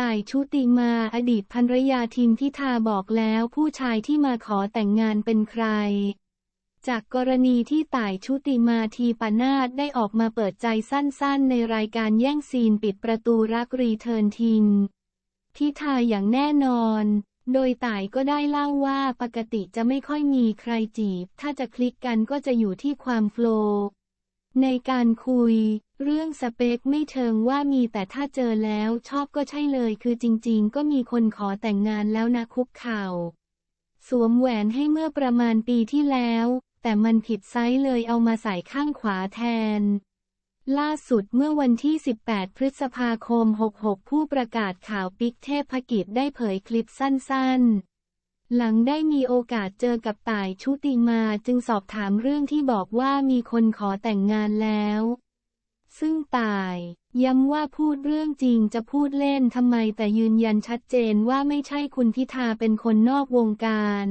ต่ายชุติมาอดีตภรรยาทีมทิธาบอกแล้วผู้ชายที่มาขอแต่งงานเป็นใคร จากกรณีที่ต่ายชุติมาทีปนาดได้ออกมาเปิดใจสั้นๆ ในรายการแย่งซีนปิดประตูรักรีเทิร์นทิมทิธาอย่างแน่นอน โดยต่ายก็ได้เล่าว่าปกติจะไม่ค่อยมีใครจีบ ถ้าจะคลิกกันก็จะอยู่ที่ความโฟล์ในการคุย เรื่องสเปคไม่เชิงว่ามีแต่ถ้าเจอแล้วชอบก็ใช่เลยคือจริงๆ ก็มีคนขอแต่งงานแล้วนะคุกเข่า สวมแหวนให้เมื่อประมาณปีที่แล้ว แต่มันผิดไซส์เลยเอามาใส่ข้างขวาแทน ล่าสุดเมื่อวันที่ 18 พฤษภาคม 66 ผู้ประกาศข่าวปิกเทพกิจได้เผยคลิปสั้นๆหลังได้มีโอกาสเจอกับต่ายชุติมาจึงสอบถามเรื่องที่บอกว่ามีคนขอแต่งงานแล้ว ซึ่งตาย ย้ำว่าพูดเรื่องจริงจะพูดเล่นทำไมแต่ยืนยันชัดเจนว่าไม่ใช่คุณพิธาเป็นคนนอกวงการ